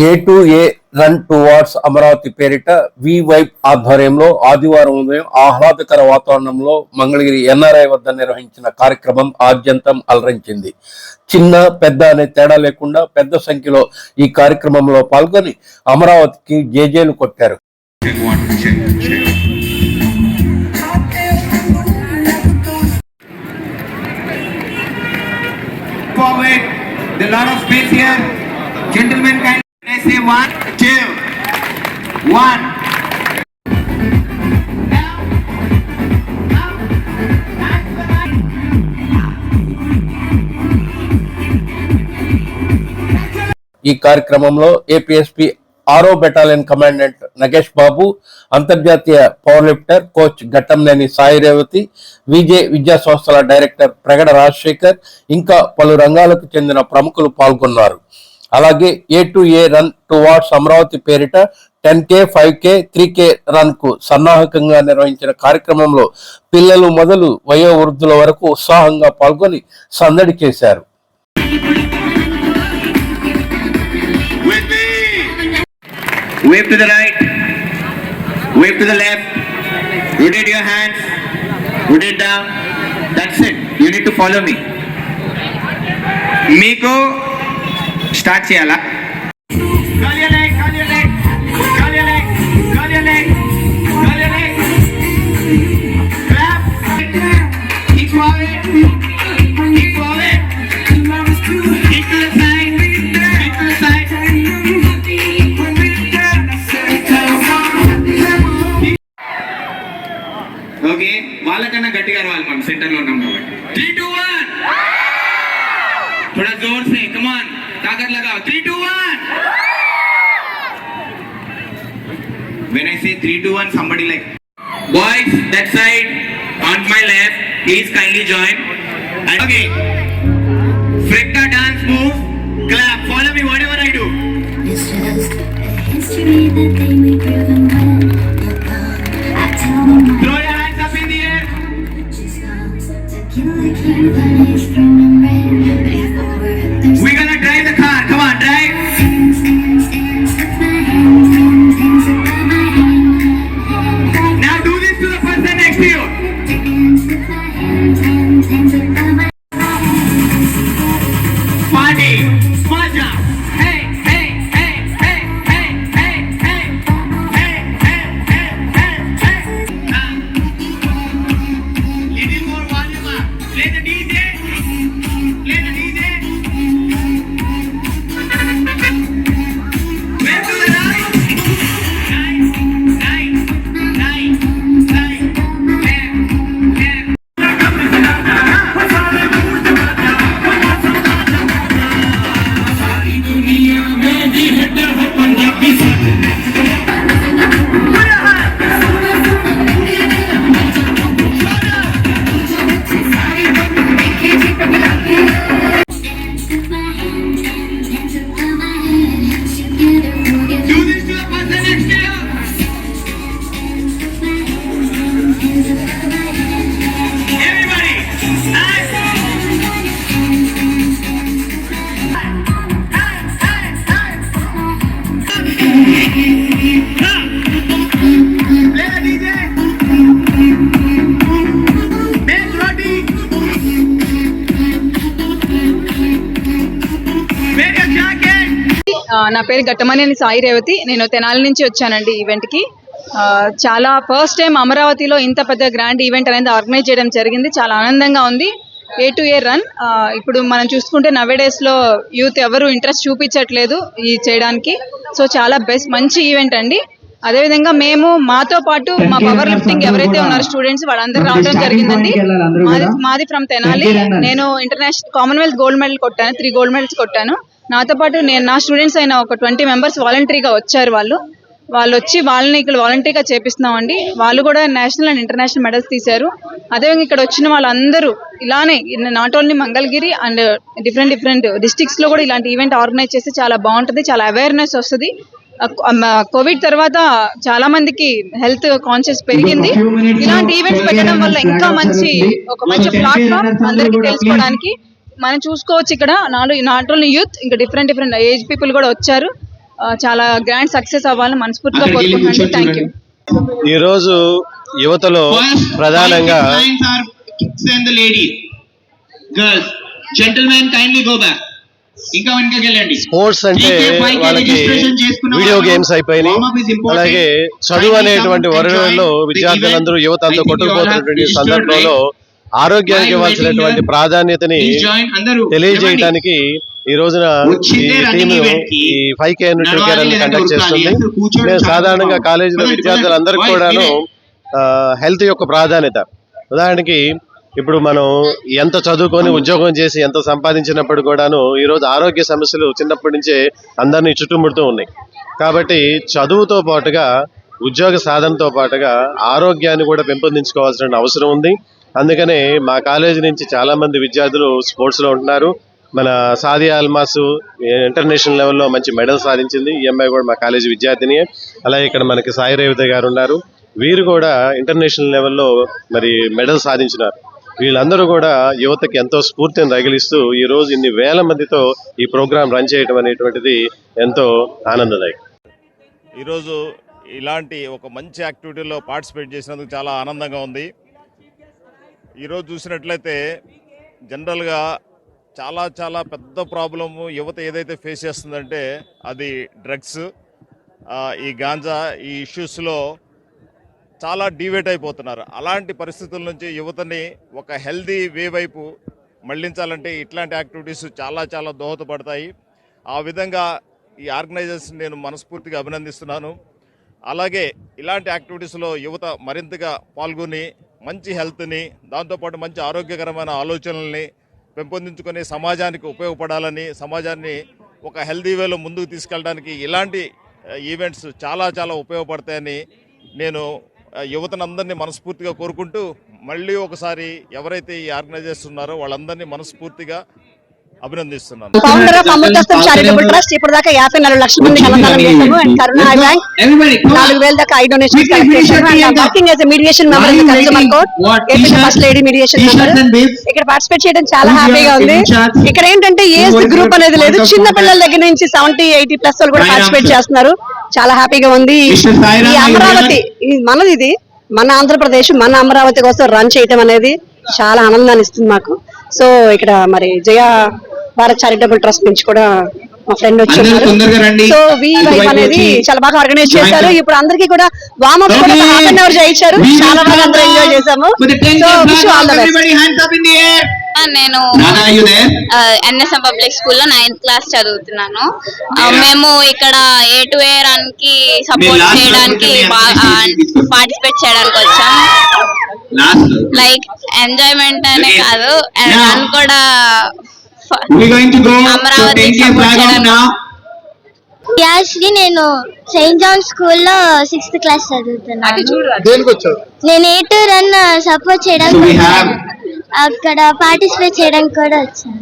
A to A run towards Amaravati పేరిట వి wipe ఆధ్వర్యంలో ఆదివారం ఉదయం ఆహ్లాదకర వాతావరణంలో మంగళగిరి ఎన్ఆర్ఐ వద్ద నిర్వహించిన కార్యక్రమం ఆద్యంతం అలరించింది. చిన్న పెద్ద అనే తేడా లేకుండా పెద్ద సంఖ్యలో ఈ కార్యక్రమంలో పాల్గొని అమరావతికి జేజేలు కొట్టారు. Lot of space here. Gentlemen, can one, two, one. ఈ కార్యక్రమంలో ఏపీఎస్పీ ఆరో బెటాలియన్ కమాండెంట్ నగేష్ బాబు అంతర్జాతీయ power lifter coach Ghattamaneni Sai Revathi VJ విద్యా సంస్థల డైరెక్టర్ ప్రగడ రాజశేఖర్ ఇంకా పలు రంగాలకు చెందిన ప్రముఖులు పాల్గొన్నారు అలాగే A to A run towards Amaravati పేరిట ten K five K three K రన్కు సన్నాహకంగా నిర్వహించిన కార్యక్రమంలో పిల్లలు మొదలు వయోవృద్ధుల వరకు ఉత్సాహంగా పాల్గొని సందడి చేశారు Wave to the right. Wave to the left. Rotate your hands. Rotate down. That's it. You need to follow me. మీకు స్టార్ట్ చేయాలా? કાગળ લગાવો three two one When I say 3 to 1, somebody like, Boys, that side, on my left, please kindly join. And okay. Fricka dance move. Clap. Follow me, whatever I do. It's history that they may నా పేరు గట్టమనేని సాయి రేవతి. నేను తెనాలి నుంచి వచ్చానండి ఈవెంట్కి చాలా first time అమరావతిలో ఇంత పెద్ద గ్రాండ్ ఈవెంట్ అనేది ఆర్గనైజ్ చేయడం జరిగింది. చాలా ఆనందంగా ఉంది. ఏ టు ఏ రన్ ఇప్పుడు మనం చూసుకుంటే నవే డేస్లో యూత్ ఎవరు ఇంట్రెస్ట్ చూపించట్లేదు ఈ చేయడానికి. సో చాలా బెస్ట్ మంచి ఈవెంట్ అండి. అదేవిధంగా మేము మాతో పాటు మా పవర్ లిఫ్టింగ్ ఎవరైతే ఉన్నారో స్టూడెంట్స్ వాళ్ళందరూ రావడం జరిగిందండి. మాది మాది ఫ్రమ్ తెనాలి. నేను ఇంటర్నేషనల్ కామన్వెల్త్ గోల్డ్ మెడల్ కొట్టాను. త్రీ గోల్డ్ మెడల్స్ కొట్టాను. నాతో పాటు నేను నా స్టూడెంట్స్ అయిన ఒక ట్వంటీ మెంబర్స్ వాలంటరీగా వచ్చారు వాళ్ళు. వాళ్ళు వచ్చి వాళ్ళని ఇక్కడ వాలంటరీగా చేపిస్తున్నామండి. వాళ్ళు కూడా నేషనల్ అండ్ ఇంటర్నేషనల్ మెడల్స్ తీశారు. అదేవిధంగా ఇక్కడ వచ్చిన వాళ్ళందరూ ఇలానే not only Mangalagiri and different different డిస్ట్రిక్ట్స్లో కూడా ఇలాంటి ఈవెంట్ ఆర్గనైజ్ చేస్తే చాలా బాగుంటుంది చాలా అవేర్నెస్ వస్తుంది. కోవిడ్ తర్వాత చాలా మందికి హెల్త్ కాన్షియస్ పెరిగింది. ఇలాంటి ఈవెంట్స్ పెట్టడం వల్ల ఇంకా మంచి ఒక మంచి ప్లాట్ఫామ్ అందరికీ తెలుసుకోవడానికి మనం చూసుకోవచ్చు ఇక్కడ. నాట్ నాట్ ఓన్లీ యూత్ ఇంకా డిఫరెంట్ డిఫరెంట్ ఏజ్ పీపుల్ కూడా వచ్చారు. చాలా గ్రాండ్ సక్సెస్ అవ్వాలని మనస్ఫూర్తిగా కోరుకుంటున్నాను. థ్యాంక్ యూ ఈరోజు యువతలో ప్రధానంగా స్పోర్ట్స్ అంటే వాళ్ళకి వీడియో గేమ్స్ అయిపోయినాయి. అలాగే చదువు అనేటువంటి వరలో విద్యార్థులందరూ యువత అంతా కొట్టుకుపోతున్నటువంటి సందర్భంలో ఆరోగ్యానికి ఇవ్వాల్సినటువంటి ప్రాధాన్యతని తెలియజేయడానికి ఈ రోజున ఈ ఫైవ్ కే నడవాలి కేర్ లేదంటే కండక్ట్. చేస్తుంది. నేను చాలా సాధారణంగా. కాలేజీలో పదండి, విద్యార్థులందరికీ పదండి. కూడాను హెల్త్ యొక్క ప్రాధాన్యత. ఉదాహరణకి ఇప్పుడు మనం ఎంత చదువుకొని ఉద్యోగం చేసి ఎంత సంపాదించినప్పుడు కూడాను ఈ రోజు ఆరోగ్య సమస్యలు చిన్నప్పటి నుంచే అందరినీ చుట్టుముడుతూ ఉన్నాయి. కాబట్టి చదువుతో పాటుగా ఉద్యోగ సాధనతో పాటుగా ఆరోగ్యాన్ని కూడా పెంపొందించుకోవాల్సిన అవసరం ఉంది. అందుకనే మా కాలేజీ నుంచి చాలామంది విద్యార్థులు స్పోర్ట్స్లో ఉంటున్నారు. మన సాదియా అల్మాస్ ఇంటర్నేషనల్ లెవెల్లో మంచి మెడల్ సాధించింది. ఈ అమ్మాయి కూడా మా కాలేజీ విద్యార్థిని అలాగే ఇక్కడ మనకి సాయి రేవిత గారు ఉన్నారు. వీరు కూడా ఇంటర్నేషనల్ లెవెల్లో మరి మెడల్ సాధించినారు. వీళ్ళందరూ కూడా యువతకి ఎంతో స్ఫూర్తిని రగిలిస్తూ ఈ రోజు ఇన్ని వేల మందితో ఈ ప్రోగ్రాం రన్ చేయడం అనేటువంటిది ఎంతో ఆనందదాయకం. ఈరోజు ఇలాంటి ఒక మంచి యాక్టివిటీలో పార్టిసిపేట్ చేసినందుకు చాలా ఆనందంగా ఉంది. ఈరోజు చూసినట్లయితే జనరల్గా చాలా చాలా పెద్ద ప్రాబ్లము యువత ఏదైతే ఫేస్ చేస్తుందంటే అది డ్రగ్స్. ఈ గాంజా ఈ ఇష్యూస్లో చాలా డివేట్ అయిపోతున్నారు. అలాంటి పరిస్థితుల నుంచి యువతని ఒక హెల్దీ వే వైపు మళ్ళించాలంటే ఇట్లాంటి యాక్టివిటీస్ చాలా చాలా దోహదపడతాయి. ఆ విధంగా ఈ ఆర్గనైజర్స్ నేను మనస్ఫూర్తిగా అభినందిస్తున్నాను. అలాగే ఇలాంటి యాక్టివిటీస్లో యువత మరింతగా పాల్గొని మంచి హెల్త్ని దాంతోపాటు మంచి ఆరోగ్యకరమైన ఆలోచనల్ని పెంపొందించుకొని సమాజానికి ఉపయోగపడాలని సమాజాన్ని ఒక హెల్దీ వేలో ముందుకు తీసుకెళ్ళడానికి ఇలాంటి ఈవెంట్స్ చాలా చాలా ఉపయోగపడతాయని నేను యువతనందరినీ మనస్ఫూర్తిగా కోరుకుంటూ మళ్ళీ ఒకసారి ఎవరైతే ఈ ఆర్గనైజర్స్ ఉన్నారో వాళ్ళందరినీ మనస్ఫూర్తిగా అభినందిస్తున్నాను founder of Amruthastham charitable trust ఇప్పుడు దాకా యాభై నాలుగు లక్షల మంది అన్నదానం చేశాము అండ్ కరుణా బ్యాంక్. నాలుగు వేల దాకా I working as mediation member consumer? Court? AP? First lady mediation member? ఇక్కడ పార్టిసిపేట్ చేయడం చాలా హ్యాపీగా ఉంది? ఇక్కడ ఏంటంటే ఏజ్ గ్రూప్ అనేది లేదు చిన్న? పిల్లల దగ్గర నుంచి సెవెంటీ ఎయిటీ ప్లస్ వాళ్ళు కూడా పార్టిసిపేట్. చేస్తున్నారు చాలా హ్యాపీగా ఉంది ఈ అమరావతి మనది ఇది మన ఆంధ్రప్రదేశ్ మన అమరావతి కోసం రన్ చేయటం అనేది చాలా ఆనందాన్ని ఇస్తుంది మాకు సో ఇక్కడ మరి జయ భారత్ చారిటబుల్ ట్రస్ట్ నుంచి కూడా మా ఫ్రెండ్ వచ్చి. సో వి వైఫ్ అనేది చాలా బాగా ఆర్గనైజ్ చేశారు. ఇప్పుడు అందరికీ కూడా వామ్ అప్ కూడా. హాఫ్ అన్ అవర్ చేయించారు చాలా బాగా అందరూ ఎంజాయ్ చేశాము with the 10K so wish all the. Best. నేను? ఎన్ఎస్ఎం పబ్లిక్ స్కూల్లో నైన్త్ క్లాస్ చదువుతున్నాను మేము ఇక్కడ ఏ టు ఏ రన్కి సపోర్ట్ చేయడానికి పార్టిసిపేట్ చేయడానికి వచ్చాం Last. లైక్ ఎంజాయ్మెంట్ అనే. కాదు. రన్ కూడా ఫ- We're going to go. So Amaravati 10K support flag off చేయడానికి now. యాక్చువల్లీ నేను సెయింట్ జాన్ స్కూల్లో సిక్స్త్ క్లాస్ చదువుతున్నాను నేను ఏ టు రన్ సపోర్ట్ చేయడానికి. అక్కడ పార్టిసిపేట్ చేయడానికి కూడా వచ్చాను